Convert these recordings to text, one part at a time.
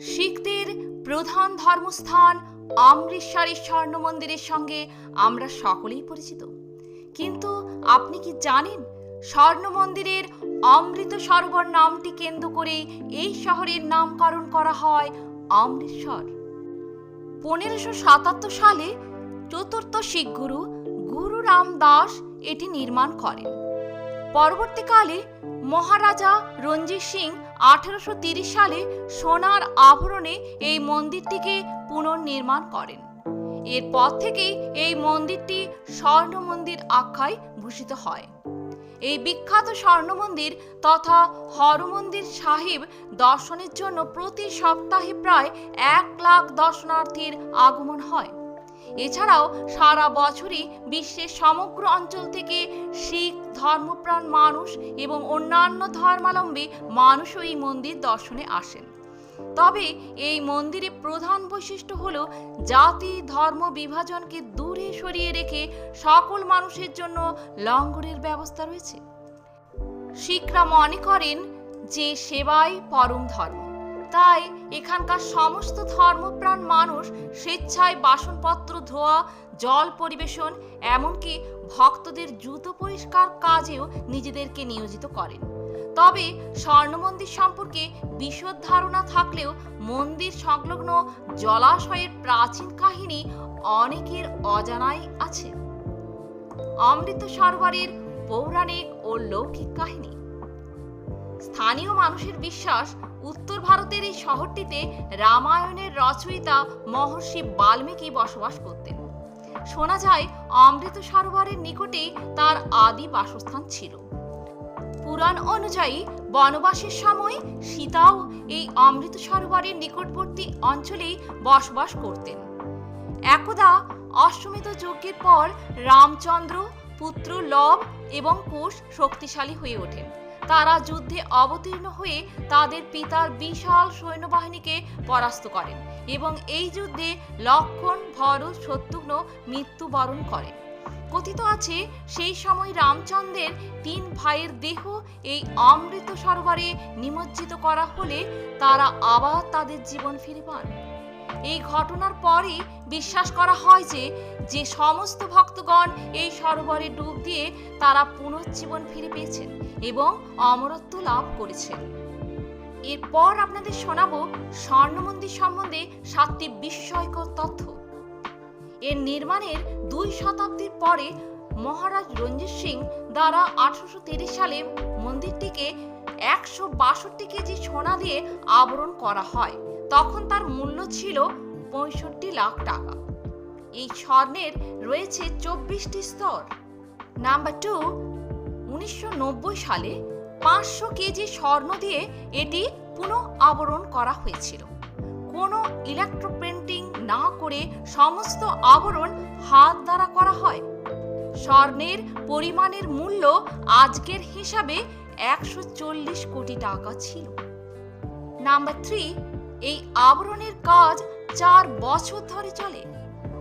শিখদের প্রধান ধর্মস্থান অমৃতসরের স্বর্ণ মন্দিরের সঙ্গে আমরা সকলেই পরিচিত। কিন্তু আপনি কি জানেন স্বর্ণ মন্দিরের অমৃত সরোবর নামটি কেন্দ্র করে এই শহরের নামকরণ করা হয় অমৃতসর? পনেরোশো সাতাত্তর সালে চতুর্থ শিখ গুরু গুরু রামদাস এটি নির্মাণ করেন। পরবর্তীকালে মহারাজা রঞ্জিত সিং আঠারোশো সালে সোনার আভরণে এই মন্দিরটিকে পুনর্নির্মাণ করেন। এরপর থেকেই এই মন্দিরটি স্বর্ণ মন্দির আখ্যায় ভূষিত হয়। এই বিখ্যাত স্বর্ণ মন্দির তথা হরমন্দির সাহিব দর্শনের জন্য প্রতি সপ্তাহে প্রায় এক লাখ দর্শনার্থীর আগমন হয়। এছাড়াও সারা বছরই বিশ্বের সমগ্র অঞ্চল থেকে শিখ ধর্মপ্রাণ মানুষ এবং অন্যান্য ধর্মালম্বী মানুষও এই মন্দির দর্শনে আসেন। তবে এই মন্দিরে প্রধান বৈশিষ্ট্য হল জাতি ধর্ম বিভাজনকে দূরে সরিয়ে রেখে সকল মানুষের জন্য লঙ্গরের ব্যবস্থা রয়েছে। শিখরা মনে করেন যে সেবাই পরম ধর্ম। তাই এখানকার সমস্ত ধর্মপ্রাণ মানুষ স্বেচ্ছায় বাসনপত্র, ধোয়া, জল পরিবেশন, এমনকি ভক্তদের জুতো পরিষ্কার কাজেও নিজেদেরকে নিয়োজিত করেন। তবে স্বর্ণ মন্দির সম্পর্কে বিশদ ধারণা থাকলেও মন্দির সংলগ্ন জলাশয়ের প্রাচীন কাহিনী অনেকের অজানাই আছে। অমৃত সরোবরের পৌরাণিক ও লৌকিক কাহিনী। স্থানীয় মানুষের বিশ্বাস উত্তর ভারতের এই শহরটিতে রামায়ণের রচয়িতা মহর্ষি বাল্মীকি বসবাস করতেন। শোনা যায়, অমৃত সরোবরের নিকটেই তার আদি বাসস্থান ছিল। পুরাণ অনুযায়ী, বনবাসের সময় সীতাও এই অমৃত সরোবরের নিকটবর্তী অঞ্চলেই বসবাস করতেন। একদা অশ্বমেধ যজ্ঞের পর রামচন্দ্র পুত্র লব এবং কুশ শক্তিশালী হয়ে ওঠেন। তারা যুদ্ধে অবতীর্ণ হয়ে তাদের পিতার বিশাল সৈন্যবাহিনীকে পরাস্ত করেন এবং এই যুদ্ধে লক্ষণ, ভরত, শত্রুঘ্ন মৃত্যুবরণ করেন কথিত আছে, সেই সময় রামচন্দ্রের তিন ভাইয়ের দেহ এই অমৃত সরোবরে নিমজ্জিত করা হলে তারা আবার তাদের জীবন ফিরে পান। এই ঘটনার পরে বিশ্বাস করা হয় যে যে সমস্ত ভক্তগণ এই সরোবরে ডুব দিয়ে তারা পুনর্জীবন ফিরে পেয়েছেন এবং অমরত্ব লাভ করেছেন। এরপর আপনাদের শোনাবো স্বর্ণ মন্দির সম্বন্ধে সাতটি বিস্ময়কর তথ্য। এর নির্মাণের দুই শতাব্দীর পরে মহারাজ রঞ্জিত সিং দ্বারা আঠারোশো সালে মন্দিরটিকে একশো বাষট্টি কেজি সোনা দিয়ে আবরণ করা হয়। তখন তার মূল্য ছিল পঁয়ষট্টি লাখ টাকা। এই স্বর্ণের রয়েছে চব্বিশটি স্তর। নাম্বার টু, উনিশশো নব্বই সালে পাঁচশো কেজি স্বর্ণ দিয়ে এটি পুনঃ আবরণ করা হয়েছিল। কোনো ইলেকট্রোপ্রিন্টিং না করে সমস্ত আবরণ হাত দ্বারা করা হয়। স্বর্ণের পরিমাণের মূল্য আজকের হিসাবে একশো চল্লিশ কোটি টাকা ছিল। নাম্বার থ্রি এই আবরণের কাজ চার বছর ধরে চলে।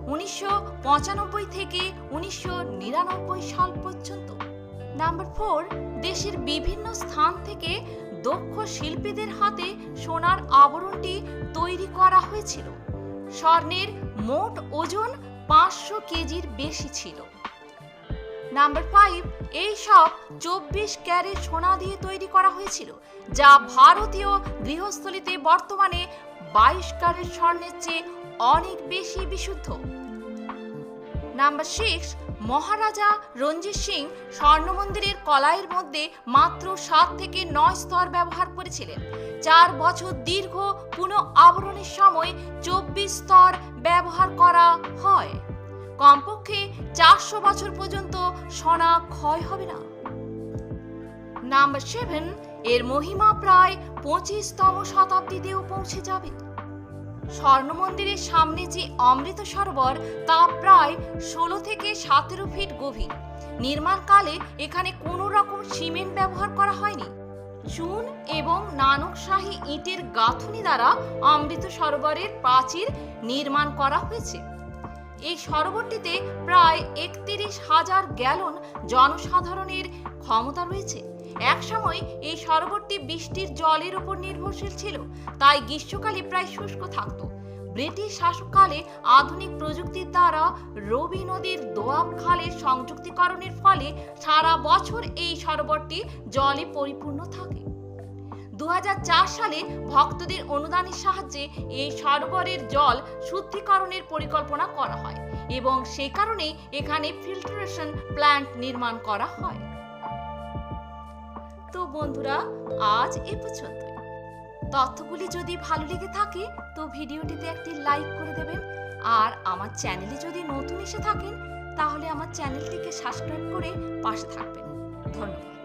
উনিশশো পঁচানব্বই থেকে উনিশশো নিরানব্বই সাল পর্যন্ত। নাম্বার ফোর, দেশের বিভিন্ন স্থান থেকে দক্ষ শিল্পীদের হাতে সোনার আবরণটি তৈরি করা হয়েছিল। স্বর্ণের মোট ওজন পাঁচশো কেজির বেশি ছিল। নাম্বার ফাইভ এই সব চব্বিশ ক্যারেট সোনা দিয়ে তৈরি করা হয়েছিল, যা ভারতীয় গৃহস্থলিতে বর্তমানে বাইশ ক্যারেট স্বর্ণের চেয়ে অনেক বেশি বিশুদ্ধ। নাম্বার সিক্স মহারাজা রঞ্জিত সিং স্বর্ণ মন্দিরের কলাইয়ের মধ্যে মাত্র সাত থেকে নয় স্তর ব্যবহার করেছিলেন, চার বছর দীর্ঘ পুনঃ আবরণের সময় চব্বিশ স্তর ব্যবহার করা হয়। কমপক্ষে চারশো বছর পর্যন্ত সোনা ক্ষয় হবে না। নাম্বার সেভেন এর মহিমা প্রায় পঁচিশতম শতাব্দীতেও পৌঁছে যাবে। স্বর্ণ মন্দিরের সামনে যে অমৃত সরোবর, তা প্রায় ষোলো থেকে সতেরো ফিট গভীর। নির্মাণকালে এখানে কোনো রকম সিমেন্ট ব্যবহার করা হয়নি। চুন এবং নানকশাহী ইটের গাঁথুনি দ্বারা অমৃত সরোবরের প্রাচীর নির্মাণ করা হয়েছে। এই সরোবরটিতে প্রায় একত্রিশ হাজার গ্যালন জনসাধারণের ক্ষমতা রয়েছে। একসময় এই সরোবরটি বৃষ্টির জলের উপর নির্ভরশীল ছিল, তাই গ্রীষ্মকালে প্রায় শুষ্ক থাকত। ব্রিটিশ শাসককালে আধুনিক প্রযুক্তির দ্বারা রবি নদীর দোয়াব খালের সংযুক্তিকরণের ফলে সারা বছর এই সরোবরটি জলে পরিপূর্ণ থাকে। দু হাজার চার সালে ভক্তদের অনুদানের সাহায্যে এই সরোবরের জল শুদ্ধিকরণের পরিকল্পনা করা হয় এবং সে কারণে এখানে ফিল্টারেশন প্ল্যান্ট নির্মাণ করা হয়। তো বন্ধুরা, আজ এ পর্যন্তই। তথ্যগুলি যদি ভালো লেগে থাকে, তো ভিডিওটিতে একটি লাইক করে দেবেন। আর আমার চ্যানেলে যদি নতুন এসে থাকেন, তাহলে আমার চ্যানেলটিকে সাবস্ক্রাইব করে পাশে থাকবেন। ধন্যবাদ।